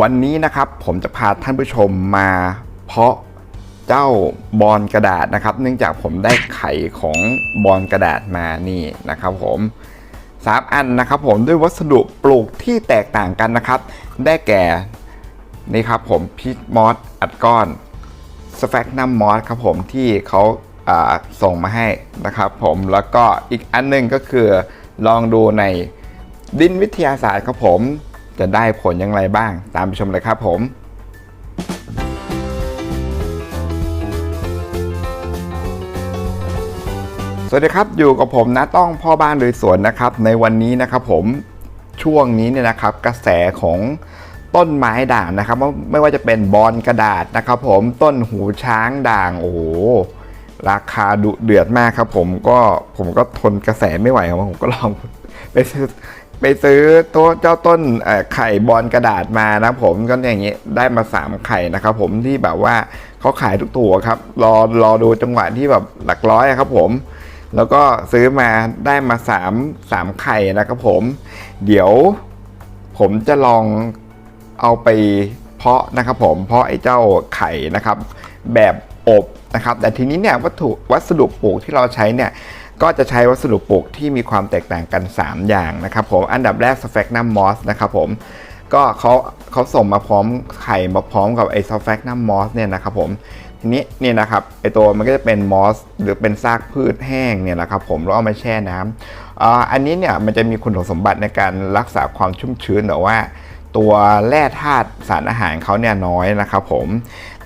วันนี้นะครับผมจะพาท่านผู้ชมมาเพาะเจ้าบอลกระดาษนะครับ เนื่องจากผมได้ไข่ของบอลกระดาษมานี่นะครับผมสามอันนะครับผมด้วยวัสดุปลูกที่แตกต่างกันนะครับ ได้แก่นี่ครับผมพีชมอสอัดก้อนสแฟกนัมมอสครับผมที่เขาาส่งมาให้นะครับผมแล้วก็อีกอันหนึงก็คือลองดูในดินวิทยาศาสตร์ครับผม จะได้ผลอย่างไรบ้าง ตามไปชมเลยครับผมสวัสดีครับ อยู่กับผมนะต้องพ่อบ้านหรือสวนนะครับ ในวันนี้นะครับผมช่วงนี้เนี่ยนะครับ กระแสของต้นไม้ด่างนะครับ ไม่ไม่ว่าจะเป็นบอนกระดาษนะครับผมต้นหูช้างด่างโอ้โหราคาดุเดือดมากครับ ผมก็ผมก็ทนกระแสไม่ไหวครับผมก็ลองไป ไปซื้อตัวเจ้าต้นไข่บอลกระดาษมานะผมก็อย่างนี้ได้มา 3 ไข่นะครับผมที่แบบว่าเขาขายทุกตัวครับ รอรอดูจังหวะที่แบบหลักร้อยอะครับผม แล้วก็ซื้อมาได้มา 3 3 ไข่นะครับผม เดี๋ยวผมจะลองเอาไปเพาะนะครับผมเพาะไอ้เจ้าไข่นะครับ แบบอบนะครับ แต่ทีนี้เนี่ยวัตถุวัสดุปลูกที่เราใช้เนี่ย ก็จะใช้วัสดุปลูกที่มีความแตกต่างกัน 3 อย่างนะครับผมอันดับแรกสเฟกนัมมอสนะครับผมก็เขาเขาส่งมาพร้อมไข่มาพร้อมกับไอ้สเฟกนัมมอสเนี่ยนะครับผมทีนี้เนี่ยนะครับไอตัวมันก็จะเป็นมอสหรือเป็นซากพืชแห้งเนี่ยนะครับผมแล้วเอามาแช่น้ำอ่อันนี้เนี่ยมันจะมีคุณสมบัติในการรักษาความชุ่มชื้นแต่ว่าตัวแร่ธาตุสารอาหารเขาเนี่ยน้อยนะครับผม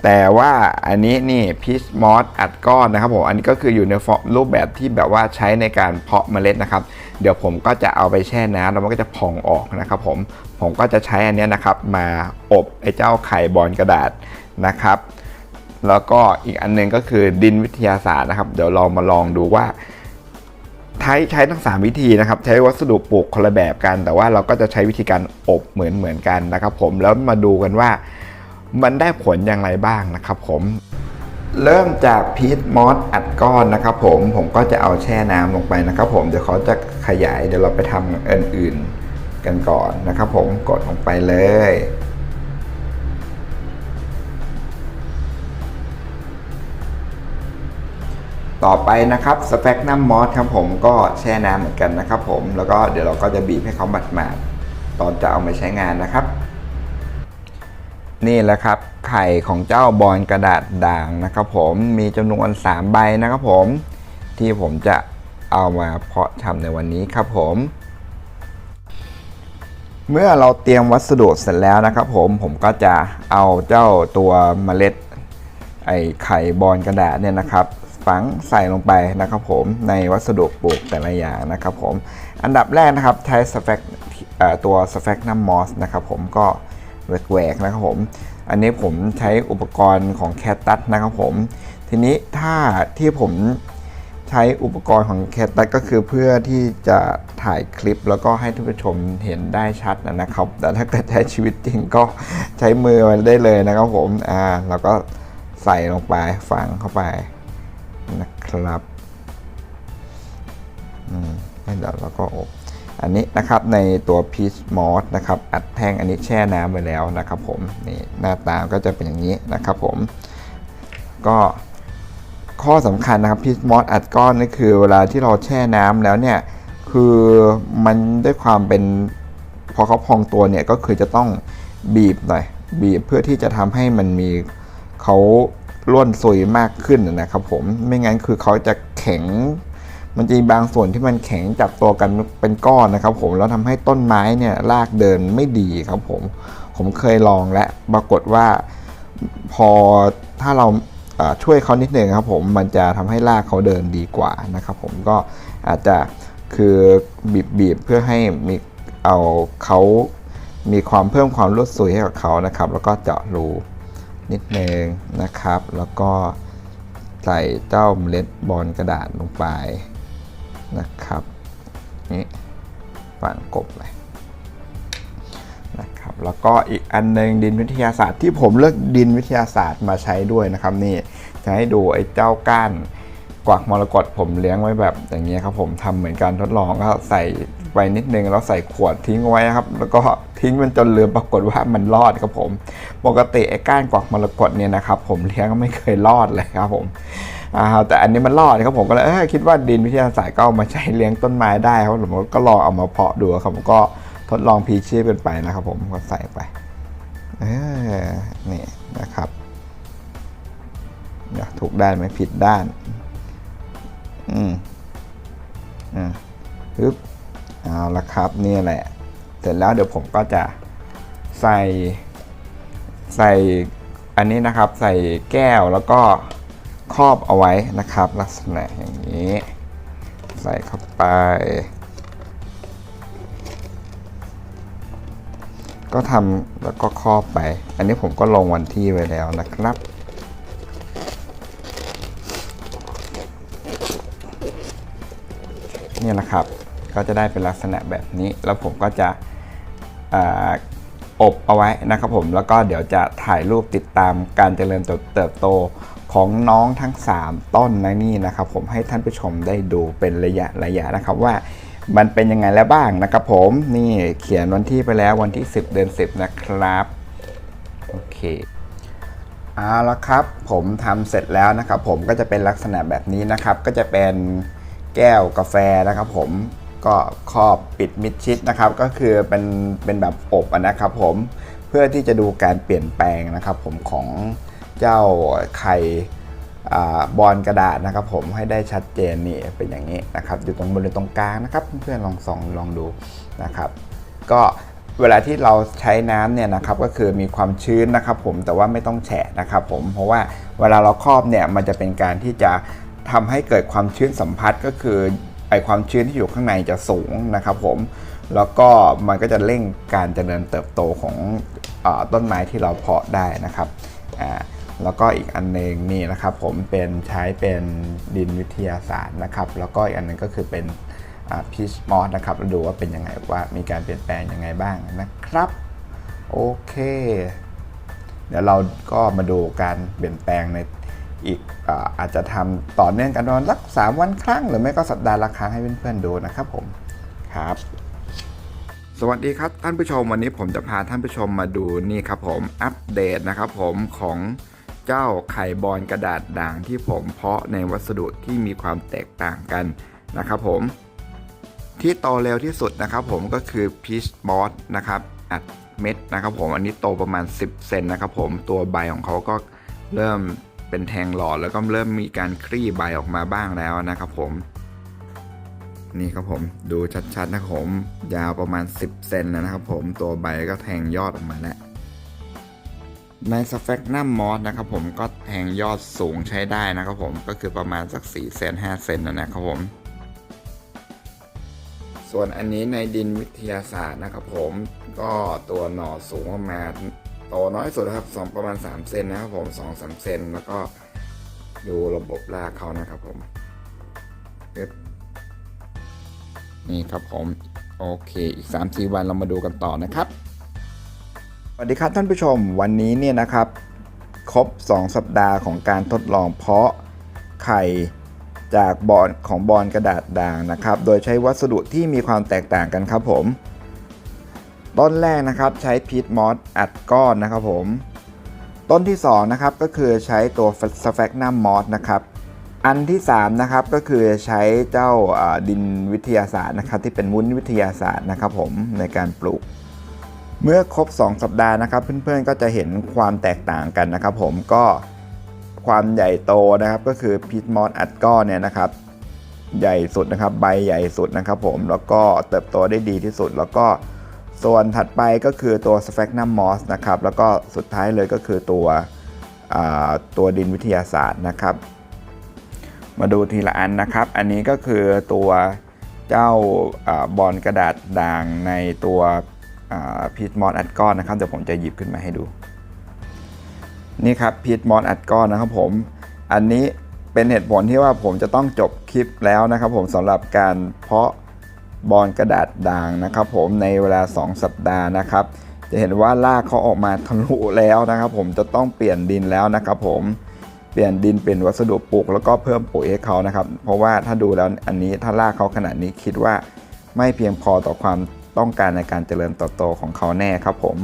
แต่ว่าอันนี้นี่พีชมอสอัดก้อนนะครับผมอันนี้ก็คืออยู่ในฟอสรูปแบบที่แบบว่าใช้ในการเพาะเมล็ดนะครับ เดี๋ยวผมก็จะเอาไปแช่น้ำแล้วมันก็จะพองออกนะครับผมผมก็จะใช้อันนี้นะครับ มาอบไอ้เจ้าไข่บอลกระดาษนะครับ แล้วก็อีกอันหนึงก็คือดินวิทยาศาสตร์นะครับ เดี๋ยวเรามาลองดูว่าใช้ใช้ทั้ง 3 วิธีนะครับ ใช้วัสดุปลูกคนละแบบกัน แต่ว่าเราก็จะใช้วิธีการอบเหมือนเหมือนกันนะครับ ผมแล้วมาดูกันว่า มันได้ผลอย่างไรบ้างนะครับผมเริ่มจากพีทมอสอัดก้อนนะครับผมผมก็จะเอาแช่น้ำลงไปนะครับผมเดี๋ยวเขาจะขยายเดี๋ยวเราไปทำอื่นๆกันก่อนนะครับผมกดลงไปเลย ต่อไปนะครับสเปกนัมมอสครับผมก็แช่น้ำเหมือนกันนะครับผมแล้วก็เดี๋ยวเราก็จะบีบให้เขาหมาดๆตอนจะเอามาใช้งานนะครับ นี่แหละครับไข่ของเจ้าบอลกระดาษด่างนะครับผมมีจำนวน 3 ใบนะครับผม ที่ผมจะเอามาเพาะชำในวันนี้ครับผม เมื่อเราเตรียมวัสดุเสร็จแล้วนะครับผมผมก็จะเอาเจ้าตัวเมล็ด ไอไข่บอลกระดาษเนี่ยนะครับฝังใส่ลงไปนะครับผมในวัสดุปลูกแต่ละอย่างนะครับผมอันดับแรกนะครับใช้สเฟกตัวสเฟกนัมมอสนะครับผมก็ แหวกๆนะครับผม อันนี้ผมใช้อุปกรณ์ของแคตตัสนะครับผม ทีนี้ถ้าที่ผมใช้อุปกรณ์ของแคตตัสก็คือเพื่อที่จะถ่ายคลิปแล้วก็ให้ท่านผู้ชมเห็นได้ชัดนะครับ แต่ถ้าเกิดใช้ชีวิตจริงก็ใช้มือได้เลยนะครับผม อ่าแล้วก็ใส่ลงไปฝังเข้าไปนะครับ อืมให้เดี๋ยวเราก็อบ อันนี้นะครับในตัวพีชมอสนะครับอัดแท่งอันนี้แช่น้ำไปแล้วนะครับผมนี่หน้าตาก็จะเป็นอย่างนี้นะครับผม ก็ข้อสำคัญนะครับพีชมอสอัดก้อนนี่คือเวลาที่เราแช่น้ำแล้วเนี่ยคือมันด้วยความเป็นพอเขาพองตัวเนี่ยก็คือจะต้องบีบหน่อยบีบเพื่อที่จะทำให้มันมีเขาร่วนซุยมากขึ้นนะครับผมไม่งั้นคือเขาจะแข็ง มันจะมีบางส่วนที่มันแข็งจับตัวกันเป็นก้อนนะครับ ผมแล้วทำให้ต้นไม้เนี่ยรากเดินไม่ดีครับผมผมเคยลองและปรากฏว่าพอถ้าเราช่วยเขานิดหนึ่งครับผมมันจะทำให้รากเขาเดินดีกว่านะครับ ผมก็อาจจะคือบีบบีบเพื่อให้มีเอาเขามีความเพิ่มความรวดซุยให้กับเขานะครับ แล้วก็เจาะรูนิดหนึ่งนะครับ แล้วก็ใส่เจ้าเมล็ดบอลกระดาษลงไป นะครับนี่ฝังกบไปนะครับแล้วก็อีกอันหนึงดินวิทยาศาสตร์ที่ผมเลือกดินวิทยาศาสตร์มาใช้ด้วยนะครับนี่จะให้ดูไอ้เจ้าก้านกวักมรกตผมเลี้ยงไว้แบบอย่างเงี้ยครับผมทำเหมือนการทดลองก็ใส่ไปนิดนึงแล้วใส่ขวดทิ้งไว้ครับ แล้วก็ทิ้งมันจนลืมปรากฏว่ามันรอดครับผม ปกติไอ้ก้านกวักมรกตเนี่ยนะครับผมเลี้ยงก็ไม่เคยรอดเลยครับผม แต่อันนี้มันรอดครับผมก็เลยเคิดว่าดินวิทยาศาสตร์ก็เอามาใช้เลี้ยงต้นไม้ได้ครับผมก็ลองเอามาเพาะดูครับผมก็ทดลองพีชีพกันไปนะครับผมก็ใส่ไปนี่นะครับอยากถูกด้านไหมผิดด้าน อืมอ่าปึ๊บเอาละครับนี่แหละ เสร็จแล้วเดี๋ยวผมก็จะใส่ใส่อันนี้นะครับ ใส่แก้วแล้วก็ ครอบเอาไว้นะครับ ลักษณะอย่างนี้ ใส่เข้าไป ก็ทำแล้วก็ครอบไป อันนี้ผมก็ลงวันที่ไว้แล้วนะครับนี่ยนะครับ ก็จะได้เป็นลักษณะแบบนี้ แล้วผมก็จะอาอบเอาไว้นะครับผม แล้วก็เดี๋ยวจะถ่ายรูปติดตามการเจริญเติบโต ของน้องทั้ง 3 ต้นนะนี่นะครับ ผมให้ท่านผู้ชมได้ดูเป็นระยะระยะนะครับว่ามันเป็นยังไงแล้วบ้างนะครับผมนี่เขียนวันที่ไปแล้ววันที่ 10 เดือน 10 นะครับโอเคเอาละครับผมทำเสร็จแล้วนะครับ ผมก็จะเป็นลักษณะแบบนี้นะครับ ก็จะเป็นแก้วกาแฟนะครับ ผมก็ครอบปิดมิดชิดนะครับ ก็คือเป็นเป็นแบบอบนะครับ ผมเพื่อที่จะดูการเปลี่ยนแปลงนะครับ ผมของ เจ้าไข่บอลกระดาษนะครับผมให้ได้ชัดเจนนี่เป็นอย่างนี้นะครับอยู่ตรงบริเวณตรงกลางนะครับเพื่อนๆลองส่องลองดูนะครับ ก็เวลาที่เราใช้น้ำเนี่ยนะครับก็คือมีความชื้นนะครับผมแต่ว่าไม่ต้องแฉะนะครับผมเพราะว่าเวลาเราครอบเนี่ยมันจะเป็นการที่จะทำให้เกิดความชื้นสัมผัสก็คือไอความชื้นที่อยู่ข้างในจะสูงนะครับผมแล้วก็มันก็จะเร่งการเจริญเติบโตของอต้นไม้ที่เราเพาะได้นะครับอ่า แล้วก็อีกอันหนึงนี่นะครับผมเป็นใช้เป็นดินวิทยาศาสตร์นะครับ แล้วก็อีกอันหนึงก็คือเป็นพีชมอสนะครับดูว่าเป็นยังไงว่ามีการเปลี่ยนแปลงยังไงบ้างนะครับ โอเค เดี๋ยวเราก็มาดูการเปลี่ยนแปลงในอีกอาอาจจะทำต่อเนื่องกันประมาณสักสามวันครั้ง หรือไม่ก็สัปดาห์ละครั้งให้เพื่อนๆดูนะครับผมครับ สวัสดีครับท่านผู้ชมวันนี้ผมจะพาท่านผู้ชมมาดูนี่ครับผมอัปเดตนะครับผมของ เจ้าไข่บอลกระดาษด่างที่ผมเพาะในวัสดุที่มีความแตกต่างกันนะครับผมที่โตเร็วที่สุดนะครับผมก็คือ Peach Boss นะครับอัดเม็ดนะครับผมอันนี้โตประมาณ 10 เซนนะครับผมตัวใบของเขาก็เริ่มเป็นแทงหลอดแล้วก็เริ่มมีการคลี่ใบออกมาบ้างแล้วนะครับผมนี่ครับผมดูชัดๆนะครับผมยาวประมาณ 10 เซนนะครับผมตัวใบก็แทงยอดออกมาแล้ว ในสเฟกนัมมอสนะครับผมก็แทงยอดสูงใช้ได้นะครับผมก็คือประมาณสัก4เซน5เซนนะครับผม ส่วนอันนี้ในดินวิทยาศาสตร์นะครับผมก็ตัวหน่อสูงประมาณโตน้อยสุดครับสองประมาณ3เซนนะครับผม2 3เซนแล้วก็ดูระบบรากเขานะครับผมนี่ครับผม โอเค อีก3-4วันเรามาดูกันต่อนะครับ วัสดีครับท่านผู้ชมวันนี้เนี่ยนะครับ ครบ 2 สัปดาห์ของการทดลองเพาะไข่จากบอลของบอลกระดาษด่างนะครับ โดยใช้วัสดุที่มีความแตกต่างกันครับผม ต้นแรกนะครับใช้พีทมอสอัดก้อนนะครับผม ต้นที่2นะครับก็คือใช้ตัวสแฟกนัมมอสนะครับ อันที่3นะครับก็คือใช้เจ้าอ่าดินวิทยาศาสตร์นะครับที่เป็นวุ้นวิทยาศาสตร์นะครับผมในการปลูก เมื่อครบ 2 สัปดาห์นะครับ เพื่อนๆก็จะเห็นความแตกต่างกันนะครับ ผมก็ความใหญ่โตนะครับก็คือพีทมอสอัดก้อนเนี่ยนะครับ ใหญ่สุดนะครับ ใบใหญ่สุดนะครับ ผมแล้วก็เติบโตได้ดีที่สุด แล้วก็ส่วนถัดไปก็คือตัวสเฟกนัมมอสนะครับแล้วก็สุดท้ายเลยก็คือตัวตัวดินวิทยาศาสตร์นะครับ มาดูทีละอันนะครับ อันนี้ก็คือตัวเจ้าอาบอลกระดาษด่างในตัว พีทมอสอัดก้อนนะครับเดี๋ยวผมจะหยิบขึ้นมาให้ดู นี่ครับพีทมอสอัดก้อนนะครับผมอันนี้เป็นเหตุผลที่ว่าผมจะต้องจบคลิปแล้วนะครับ ผมสำหรับการเพาะบอลกระดาษด่างนะครับ ผมในเวลา 2 สัปดาห์นะครับ จะเห็นว่ารากเขาออกมาทะลุแล้วนะครับ ผมจะต้องเปลี่ยนดินแล้วนะครับ ผมเปลี่ยนดินเป็นวัสดุปลูกแล้วก็เพิ่มปุ๋ยให้เขานะครับ เพราะว่าถ้าดูแล้วอันนี้ถ้ารากเขาขนาดนี้คิดว่าไม่เพียงพอต่อความ ต้องการในการเจริญเติบโตของเขาแน่ครับผม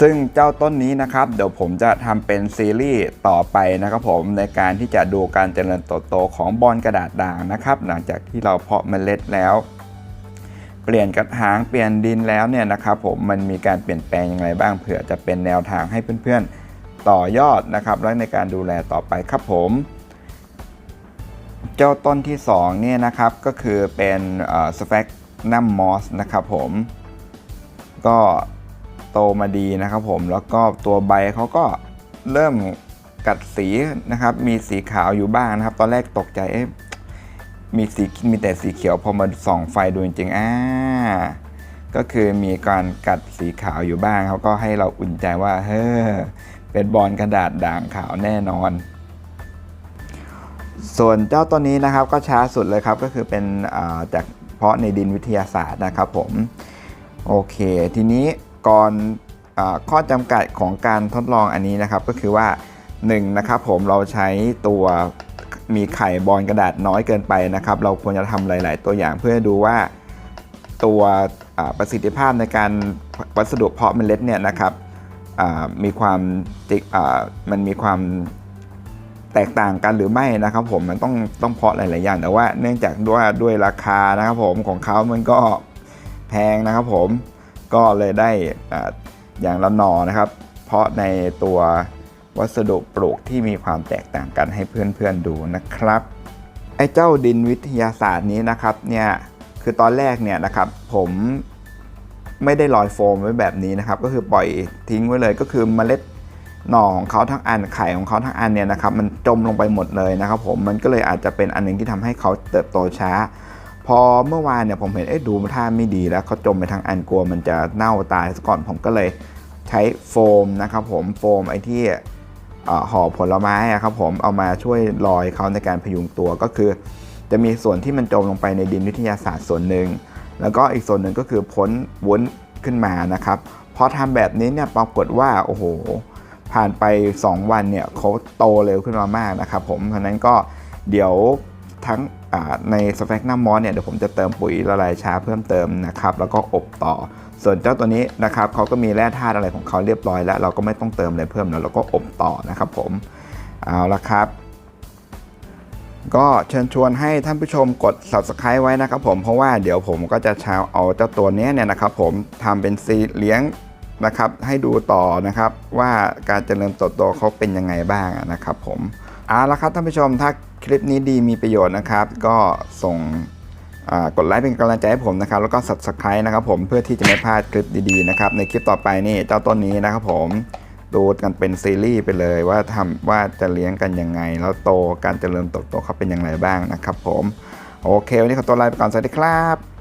ซึ่งเจ้าต้นนี้นะครับ เดี๋ยวผมจะทำเป็นซีรีส์ต่อไปนะครับผมในการที่จะดูการเจริญเติบโตของบอนกระดาษด่างนะครับ หลังจากที่เราเพาะเมล็ดแล้ว เปลี่ยนกระถางเปลี่ยนดินแล้วเนี่ยนะครับ ผมมันมีการเปลี่ยนแปลงอย่างไรบ้างเผื่อจะเป็นแนวทางให้เพื่อนๆต่อยอดนะครับ และในการดูแลต่อไปครับผมเจ้าต้นที่2เนี่ยนะครับก็คือเป็นสแฟก นัมมอสนะครับผม ก็โตมาดีนะครับผมแล้วก็ตัวใบเขาก็เริ่มกัดสีนะครับ มีสีขาวอยู่บ้างนะครับ ตอนแรกตกใจเอ๊ะมีสีมีแต่สีเขียวพอมาส่องไฟดูจริงๆอ่าก็คือมีการกัดสีขาวอยู่บ้างเขาก็ให้เราอุ่นใจว่าเฮ้อเป็นบอลกระดาษด่างขาวแน่นอน ส่วนเจ้าตัวนี้นะครับก็ช้าสุดเลยครับก็คือเป็นจาก พาะในดินวิทยาศาสตร์นะครับผมโอเค ทีนี้ก่อนอข้อจำกัดของการทดลองอันนี้นะครับ ก็คือว่า1นะครับผมเราใช้ตัวมีไข่บอลกระดาษน้อยเกินไปนะครับ เราควรจะทำหลาย ๆ ตัวอย่างเพื่อดูว่าตัวประสิทธิภาพในการวัสดุเพาะเมล็ดเนี่ยนะครับมีความมันมีความ แตกต่างกันหรือไม่นะครับผมมันต้องต้องเพาะหลาย ๆ อย่าง แต่ว่าเนื่องจากด้วยด้วยราคานะครับผมของเขามันก็แพงนะครับผมก็เลยได้ออย่างละหนอนะครับ เพาะในตัววัสดุปลูกที่มีความแตกต่างกันให้เพื่อน ๆ ดูนะครับไอ้เจ้าดินวิทยาศาสตร์นี้นะครับเนี่ยคือตอนแรกเนี่ยนะครับผมไม่ได้ลอยโฟมไว้แบบนี้นะครับ ก็คือปล่อยทิ้งไว้เลยก็คือเมล็ด หน่อของเขาทั้งอันไข่ของเขาทั้งอันเนี่ยนะครับมันจมลงไปหมดเลยนะครับผมมันก็เลยอาจจะเป็นอันหนึงที่ทำให้เขาเติบโตช้า พอเมื่อวานเนี่ยผมเห็นเอ๊ะดูท่าไม่ดีแล้วเขาจมไปทั้งอันกลัวมันจะเน่าตายซะก่อนผมก็เลยใช้โฟมนะครับผมโฟมไอ้ที่ห่อผลไม้อะครับผมเอามาช่วยลอยเขาในการพยุงตัวก็คือ จะมีส่วนที่มันจมลงไปในดินวิทยาศาสตร์ส่วนหนึ่งแล้วก็อีกส่วนหนึ่งก็คือพ้นวุ้นขึ้นมานะครับพอทำแบบนี้เนี่ยปรากฏว่าโอ้โห ผ่านไป 2 วันเนี่ยเขาโตเร็วขึ้นมามากนะครับผมเพราะนั้นก็เดี๋ยวทั้งในสเปกน้ำมอสเนี่ยเดี๋ยวผมจะเติมปุ๋ยละลายช้าเพิ่มเติมนะครับแล้วก็อบต่อ ส่วนเจ้าตัวนี้นะครับเขาก็มีแร่ธาตุอะไรของเขาเรียบร้อยแล้ว เราก็ไม่ต้องเติมอะไรเพิ่มแล้วเราก็อบต่อนะครับผมเอาละครับ ก็เชิญชวนให้ท่านผู้ชมกด subscribe ไว้นะครับผมเพราะว่าเดี๋ยวผมก็จะช้าเอาเจ้าตัวนี้เนี่ยนะครับผมทำเป็นซีเลี้ยง นะครับ ให้ดูต่อนะครับว่าการเจริญเติบโตเขาเป็นยังไงบ้างนะครับ ผมเอาละครับท่านผู้ชมถ้าคลิปนี้ดีมีประโยชน์นะครับ ก็ส่งกดไลค์เป็นกำลังใจให้ผมนะครับ แล้วก็ subscribe นะครับผมเพื่อที่จะไม่พลาดคลิปดีๆนะครับ ในคลิปต่อไปนี่เจ้าต้นนี้นะครับผมดูกันเป็นซีรีส์ไปเลยว่าทำว่าจะเลี้ยงกันยังไง แล้วโตการเจริญเติบโตเขาเป็นอย่างไรบ้างนะครับ ผม โอเค วันนี้ขอตัวลาไปก่อนสวัสดีครับ